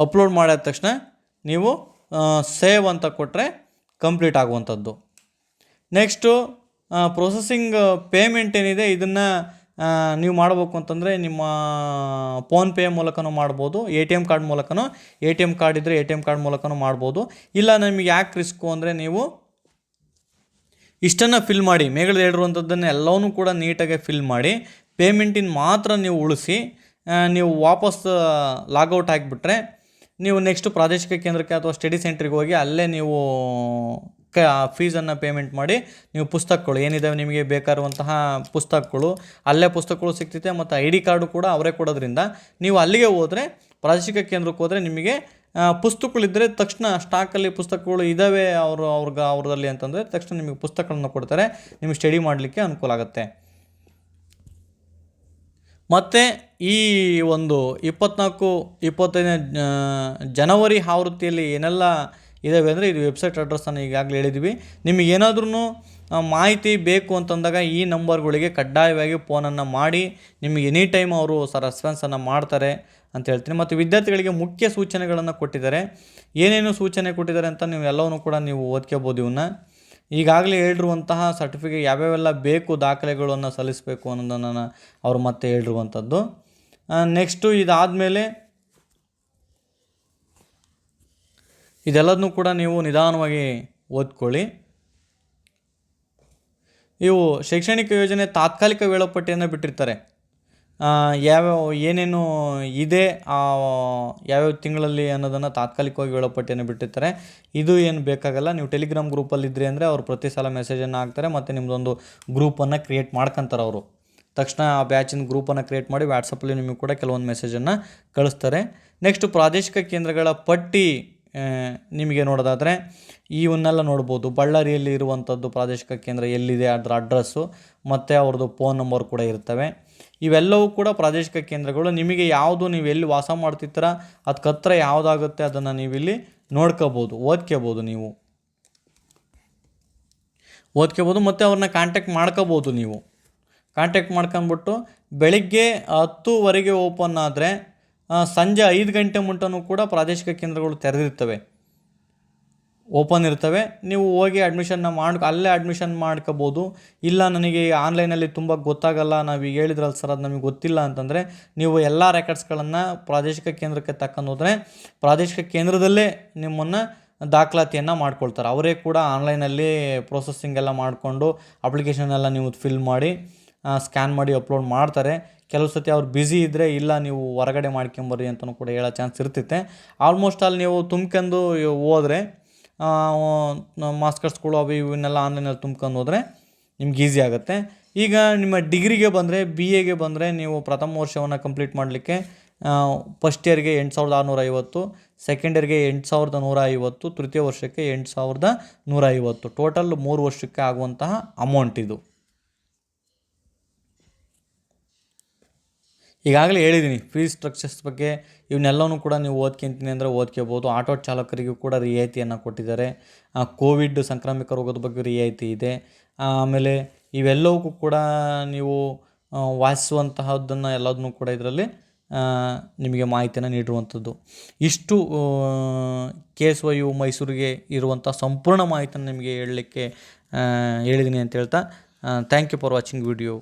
ಅಪ್ಲೋಡ್ ಮಾಡಿದ ತಕ್ಷಣ ನೀವು ಸೇವ್ ಅಂತ ಕೊಟ್ಟರೆ ಕಂಪ್ಲೀಟ್ ಆಗುವಂಥದ್ದು. ನೆಕ್ಸ್ಟು ಪ್ರೊಸೆಸಿಂಗ್ ಪೇಮೆಂಟ್ ಏನಿದೆ, ಇದನ್ನು ನೀವು ಮಾಡಬೇಕು ಅಂತಂದರೆ ನಿಮ್ಮ ಫೋನ್ಪೇ ಮೂಲಕನೂ ಮಾಡ್ಬೋದು ಎ ಟಿ ಎಂ ಕಾರ್ಡ್ ಮೂಲಕನೂ ಎ ಟಿ ಎಂ ಕಾರ್ಡ್ ಇದ್ದರೆ ಎ ಟಿ ಎಂ ಕಾರ್ಡ್ ಮೂಲಕನೂ ಮಾಡ್ಬೋದು. ಇಲ್ಲ ನಿಮಗೆ ಯಾಕೆ ರಿಸ್ಕು ಅಂದರೆ ನೀವು ಇಷ್ಟನ್ನು ಫಿಲ್ ಮಾಡಿ ಮೇಗಡೆ ಹೇಳಿರುವಂಥದ್ದನ್ನು ಎಲ್ಲವನ್ನೂ ಕೂಡ ನೀಟಾಗಿ ಫಿಲ್ ಮಾಡಿ ಪೇಮೆಂಟಿನ ಮಾತ್ರ ನೀವು ಉಳಿಸಿ ನೀವು ವಾಪಸ್ ಲಾಗೌಟ್ ಆಗಿಬಿಟ್ರೆ ನೀವು ನೆಕ್ಸ್ಟ್ ಪ್ರಾದೇಶಿಕ ಕೇಂದ್ರಕ್ಕೆ ಅಥವಾ ಸ್ಟಡಿ ಸೆಂಟ್ರಿಗೆ ಹೋಗಿ ಅಲ್ಲೇ ನೀವು, ಕ ಫೀಸನ್ನು ಪೇಮೆಂಟ್ ಮಾಡಿ ನೀವು ಪುಸ್ತಕಗಳು, ಏನಿದಾವೆ ನಿಮಗೆ ಬೇಕಾಗಿರುವಂತಹ ಪುಸ್ತಕಗಳು, ಅಲ್ಲೇ ಪುಸ್ತಕಗಳು ಸಿಗ್ತೈತೆ ಮತ್ತು ಐ ಡಿ ಕಾರ್ಡು ಕೂಡ ಅವರೇ ಕೊಡೋದ್ರಿಂದ ನೀವು ಅಲ್ಲಿಗೆ ಹೋದರೆ, ಪ್ರಾದೇಶಿಕ ಕೇಂದ್ರಕ್ಕೆ ಹೋದರೆ ನಿಮಗೆ ಪುಸ್ತಕಗಳಿದ್ದರೆ ತಕ್ಷಣ ಸ್ಟಾಕಲ್ಲಿ ಪುಸ್ತಕಗಳು ಇದ್ದಾವೆ ಅವರು, ಅವ್ರಿಗೆ, ಅವ್ರದಲ್ಲಿ ಅಂತಂದರೆ ತಕ್ಷಣ ನಿಮಗೆ ಪುಸ್ತಕಗಳನ್ನು ಕೊಡ್ತಾರೆ, ನಿಮಗೆ ಸ್ಟಡಿ ಮಾಡಲಿಕ್ಕೆ ಅನುಕೂಲ ಆಗುತ್ತೆ. ಮತ್ತು ಈ ಒಂದು ಇಪ್ಪತ್ನಾಲ್ಕು, ಇಪ್ಪತ್ತೈದನೇ ಜನವರಿ ಆವೃತ್ತಿಯಲ್ಲಿ ಏನೆಲ್ಲ ಇದ್ದಾವೆ ಅಂದರೆ ಇದು ವೆಬ್ಸೈಟ್ ಅಡ್ರೆಸ್ಸನ್ನು ಈಗಾಗಲೇ ಹೇಳಿದ್ವಿ. ನಿಮಗೆ ಏನಾದ್ರೂ ಮಾಹಿತಿ ಬೇಕು ಅಂತಂದಾಗ ಈ ನಂಬರ್ಗಳಿಗೆ ಕಡ್ಡಾಯವಾಗಿ ಫೋನನ್ನು ಮಾಡಿ. ನಿಮಗೆ ಎನಿ ಟೈಮ್ ಅವರು ಸ ರೆಸ್ಪಾನ್ಸನ್ನು ಮಾಡ್ತಾರೆ ಅಂತ ಹೇಳ್ತೀನಿ. ಮತ್ತು ವಿದ್ಯಾರ್ಥಿಗಳಿಗೆ ಮುಖ್ಯ ಸೂಚನೆಗಳನ್ನು ಕೊಟ್ಟಿದ್ದಾರೆ. ಏನೇನು ಸೂಚನೆ ಕೊಟ್ಟಿದ್ದಾರೆ ಅಂತ ನೀವು ಎಲ್ಲವನ್ನು ಕೂಡ ನೀವು ಓದ್ಕೋಬೋದು ಇವನ್ನ ಈಗಾಗಲೇ ಹೇಳಿರುವಂತಹ ಸರ್ಟಿಫಿಕೇಟ್ ಯಾವ್ಯಾವೆಲ್ಲ ಬೇಕು ದಾಖಲೆಗಳನ್ನು ಸಲ್ಲಿಸಬೇಕು ಅನ್ನೋದನ್ನು ಅವರು ಮತ್ತೆ ಹೇಳಿರುವಂಥದ್ದು. ನೆಕ್ಸ್ಟು ಇದಾದಮೇಲೆ ಇದೆಲ್ಲದನ್ನೂ ಕೂಡ ನೀವು ನಿಧಾನವಾಗಿ ಓದ್ಕೊಳ್ಳಿ. ಇವು ಶೈಕ್ಷಣಿಕ ಯೋಜನೆ ತಾತ್ಕಾಲಿಕ ವೇಳಾಪಟ್ಟಿಯನ್ನು ಬಿಟ್ಟಿರ್ತಾರೆ. ಯಾವ್ಯಾವ ಏನೇನು ಇದೆ ಯಾವ್ಯಾವ ತಿಂಗಳಲ್ಲಿ ಅನ್ನೋದನ್ನು ತಾತ್ಕಾಲಿಕವಾಗಿ ವೇಳಾಪಟ್ಟಿಯನ್ನು ಬಿಟ್ಟಿರ್ತಾರೆ. ಇದು ಏನು ಬೇಕಾಗಲ್ಲ, ನೀವು ಟೆಲಿಗ್ರಾಮ್ ಗ್ರೂಪಲ್ಲಿ ಅಂದರೆ ಅವರು ಪ್ರತಿ ಸಲ ಮೆಸೇಜನ್ನು ಹಾಕ್ತಾರೆ ಮತ್ತು ನಿಮ್ಮದೊಂದು ಗ್ರೂಪನ್ನು ಕ್ರಿಯೇಟ್ ಮಾಡ್ಕೊಂತಾರೆ ಅವರು. ತಕ್ಷಣ ಆ ಬ್ಯಾಚಿನ ಗ್ರೂಪನ್ನು ಕ್ರಿಯೇಟ್ ಮಾಡಿ ವ್ಯಾಟ್ಸಪ್ಪಲ್ಲಿ ನಿಮಗೆ ಕೂಡ ಕೆಲವೊಂದು ಮೆಸೇಜನ್ನು ಕಳಿಸ್ತಾರೆ. ನೆಕ್ಸ್ಟು ಪ್ರಾದೇಶಿಕ ಕೇಂದ್ರಗಳ ಪಟ್ಟಿ ನಿಮಗೆ ನೋಡೋದಾದರೆ ಇವನ್ನೆಲ್ಲ ನೋಡ್ಬೋದು. ಬಳ್ಳಾರಿಯಲ್ಲಿ ಇರುವಂಥದ್ದು ಪ್ರಾದೇಶಿಕ ಕೇಂದ್ರ ಎಲ್ಲಿದೆ ಅದರ ಅಡ್ರೆಸ್ಸು ಮತ್ತು ಅವ್ರದ್ದು ಫೋನ್ ನಂಬರ್ ಕೂಡ ಇರ್ತವೆ. ಇವೆಲ್ಲವೂ ಕೂಡ ಪ್ರಾದೇಶಿಕ ಕೇಂದ್ರಗಳು. ನಿಮಗೆ ಯಾವುದು ನೀವು ಎಲ್ಲಿ ವಾಸ ಮಾಡ್ತಿರ್ತೀರ ಅದಕ್ಕೆ ಹತ್ರ ಯಾವುದಾಗುತ್ತೆ ಅದನ್ನು ನೀವಿಲ್ಲಿ ನೋಡ್ಕೋಬೋದು, ಓದ್ಕೋಬೋದು ನೀವು. ಓದ್ಕೋಬೋದು ಮತ್ತು ಅವ್ರನ್ನ ಕಾಂಟ್ಯಾಕ್ಟ್ ಮಾಡ್ಕೋಬೋದು ನೀವು. ಕಾಂಟ್ಯಾಕ್ಟ್ ಮಾಡ್ಕೊಂಬಿಟ್ಟು ಬೆಳಿಗ್ಗೆ ಹತ್ತುವರೆಗೆ ಓಪನ್ ಆದರೆ ಸಂಜೆ ಐದು ಗಂಟೆ ಮುಂಟನೂ ಕೂಡ ಪ್ರಾದೇಶಿಕ ಕೇಂದ್ರಗಳು ತೆರೆದಿರ್ತವೆ. ಓಪನ್ ಇರ್ತವೆ. ನೀವು ಹೋಗಿ ಅಡ್ಮಿಷನ್ನ ಮಾಡಿ ಅಲ್ಲೇ ಅಡ್ಮಿಷನ್ ಮಾಡ್ಕೋಬೋದು. ಇಲ್ಲ ನನಗೆ ಆನ್ಲೈನಲ್ಲಿ ತುಂಬ ಗೊತ್ತಾಗಲ್ಲ, ನಾವು ಈಗ ಹೇಳಿದ್ರಲ್ಲ ಸರ್ ಅದು ನಮಗೆ ಗೊತ್ತಿಲ್ಲ ಅಂತಂದರೆ, ನೀವು ಎಲ್ಲ ರೆಕಾರ್ಡ್ಸ್ಗಳನ್ನು ಪ್ರಾದೇಶಿಕ ಕೇಂದ್ರಕ್ಕೆ ತಕ್ಕಂಡು ಪ್ರಾದೇಶಿಕ ಕೇಂದ್ರದಲ್ಲೇ ನಿಮ್ಮನ್ನು ದಾಖಲಾತಿಯನ್ನು ಮಾಡ್ಕೊಳ್ತಾರೆ. ಅವರೇ ಕೂಡ ಆನ್ಲೈನಲ್ಲಿ ಪ್ರೊಸೆಸಿಂಗ್ ಎಲ್ಲ ಮಾಡಿಕೊಂಡು ಅಪ್ಲಿಕೇಶನ್ ಎಲ್ಲ ನೀವು ಫಿಲ್ ಮಾಡಿ ಸ್ಕ್ಯಾನ್ ಮಾಡಿ ಅಪ್ಲೋಡ್ ಮಾಡ್ತಾರೆ. ಕೆಲವು ಸತಿ ಅವ್ರು ಬ್ಯುಸಿ ಇದ್ದರೆ ಇಲ್ಲ ನೀವು ಹೊರಗಡೆ ಮಾಡ್ಕೊಂಬರ್ರಿ ಅಂತಲೂ ಕೂಡ ಹೇಳೋ ಚಾನ್ಸ್ ಇರ್ತೈತೆ ಆಲ್ಮೋಸ್ಟ್ ಅಲ್ಲಿ ನೀವು ತುಂಬ್ಕೊಂಡು ಹೋದರೆ ಮಾಸ್ಕರ್ಸ್ಗಳು ಅವು ಇವನ್ನೆಲ್ಲ ಆನ್ಲೈನಲ್ಲಿ ತುಂಬ್ಕೊಂಡು ಹೋದರೆ ನಿಮ್ಗೆ ಈಸಿ ಆಗುತ್ತೆ. ಈಗ ನಿಮ್ಮ ಡಿಗ್ರಿಗೆ ಬಂದರೆ ಬಿ ಎಗೆ ಬಂದರೆ ನೀವು ಪ್ರಥಮ ವರ್ಷವನ್ನು ಕಂಪ್ಲೀಟ್ ಮಾಡಲಿಕ್ಕೆ ಫಸ್ಟ್ ಇಯರ್ಗೆ ಎಂಟು ಸಾವಿರದ ಆರುನೂರ ಐವತ್ತು ಸೆಕೆಂಡ್ ಇಯರ್ಗೆ ಎಂಟು ಸಾವಿರದ ನೂರ ಐವತ್ತು ತೃತೀಯ ವರ್ಷಕ್ಕೆ ಎಂಟು ಸಾವಿರದ ನೂರ ಐವತ್ತು ಟೋಟಲ್ ಮೂರು ವರ್ಷಕ್ಕೆ ಆಗುವಂತಹ ಅಮೌಂಟ್ ಇದು. ಈಗಾಗಲೇ ಹೇಳಿದ್ದೀನಿ ಫೀಸ್ ಸ್ಟ್ರಕ್ಚರ್ಸ್ ಬಗ್ಗೆ ಇವನ್ನೆಲ್ಲವೂ ಕೂಡ ನೀವು ಓದ್ಕೊಂತೀನಿ ಅಂದರೆ ಓದ್ಕೋಬೋದು. ಆಟೋ ಚಾಲಕರಿಗೂ ಕೂಡ ರಿಯಾಯಿತಿಯನ್ನು ಕೊಟ್ಟಿದ್ದಾರೆ. ಕೋವಿಡ್ ಸಾಂಕ್ರಾಮಿಕ ರೋಗದ ಬಗ್ಗೆ ರಿಯಾಯಿತಿ ಇದೆ. ಆಮೇಲೆ ಇವೆಲ್ಲವಕ್ಕೂ ಕೂಡ ನೀವು ವಾಸಿಸುವಂತಹದ್ದನ್ನು ಎಲ್ಲದನ್ನೂ ಕೂಡ ಇದರಲ್ಲಿ ನಿಮಗೆ ಮಾಹಿತಿಯನ್ನು ನೀಡಿರುವಂಥದ್ದು ಇಷ್ಟು ಕೆ ಎಸ್ ವೈ ಯು ಮೈಸೂರಿಗೆ ಇರುವಂಥ ಸಂಪೂರ್ಣ ಮಾಹಿತಿಯನ್ನು ನಿಮಗೆ ಹೇಳಲಿಕ್ಕೆ ಹೇಳಿದ್ದೀನಿ ಅಂತ ಹೇಳ್ತಾ thank you for watching video